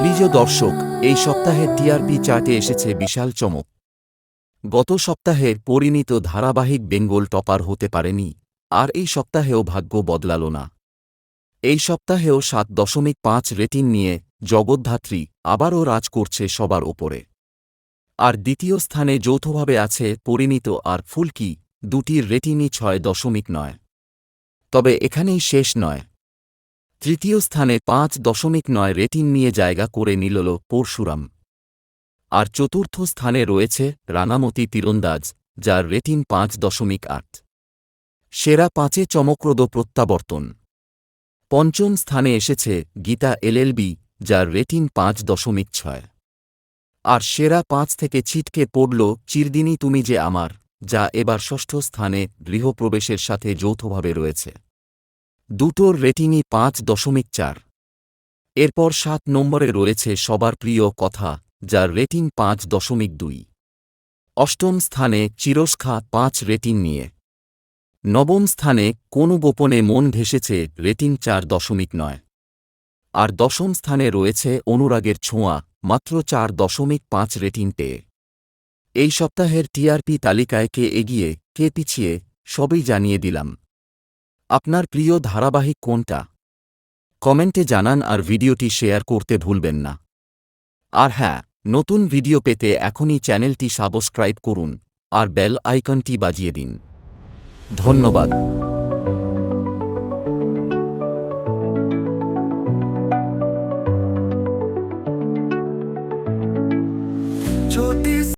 প্রিয় দর্শক, এই সপ্তাহের টিআরপি চার্টে এসেছে বিশাল চমক। গত সপ্তাহের পরিণীত ধারাবাহিক বেঙ্গল টপার হতে পারেনি, আর এই সপ্তাহেও ভাগ্য বদলাল না। এই সপ্তাহেও সাত দশমিক পাঁচ রেটিং নিয়ে জগদ্ধাত্রী আবারও রাজ করছে সবার ওপরে। আর দ্বিতীয় স্থানে যৌথভাবে আছে পরিণীত আর ফুলকি, দুটির রেটিংই ছয় দশমিক নয়। তবে এখানেই শেষ নয়। তৃতীয় স্থানে পাঁচ দশমিক নয় রেটিং নিয়ে জায়গা করে নিলল পরশুরাম। আর চতুর্থ স্থানে রয়েছে রানামতি তীরন্দাজ, যার রেটিং পাঁচ দশমিক আট। সেরা পাঁচে চমকপ্রদ প্রত্যাবর্তন। পঞ্চম স্থানে এসেছে গীতা এলএলবি, যার রেটিং পাঁচ দশমিক ছয়। আর সেরা পাঁচ থেকে ছিটকে পড়ল চিরদিনই তুমি যে আমার, যা এবার ষষ্ঠ স্থানে গৃহপ্রবেশের সাথে যৌথভাবে রয়েছে। দুটোর রেটিংই পাঁচ দশমিক চার। এরপর সাত নম্বরে রয়েছে সবার প্রিয় কথা, যার রেটিং পাঁচ দশমিক দুই। অষ্টম স্থানে চিরস্খা পাঁচ রেটিং নিয়ে। নবম স্থানে কোনো গোপনে মন ভেসেছে রেটিং চার দশমিক নয়। আর দশম স্থানে রয়েছে অনুরাগের ছোঁয়া, মাত্র চার দশমিক পাঁচ রেটিং পেয়ে এই সপ্তাহের টিআরপি তালিকায় কে এগিয়ে, কে পিছিয়ে, সবই জানিয়ে দিলাম। আপনার প্রিয় ধারাবাহিক কোনটা? কমেন্টে জানান আর ভিডিওটি শেয়ার করতে ভুলবেন না। আর হ্যাঁ নতুন ভিডিও পেতে এখনই চ্যানেলটি সাবস্ক্রাইব করুন আর বেল আইকনটি বাজিয়ে দিন। ধন্যবাদ।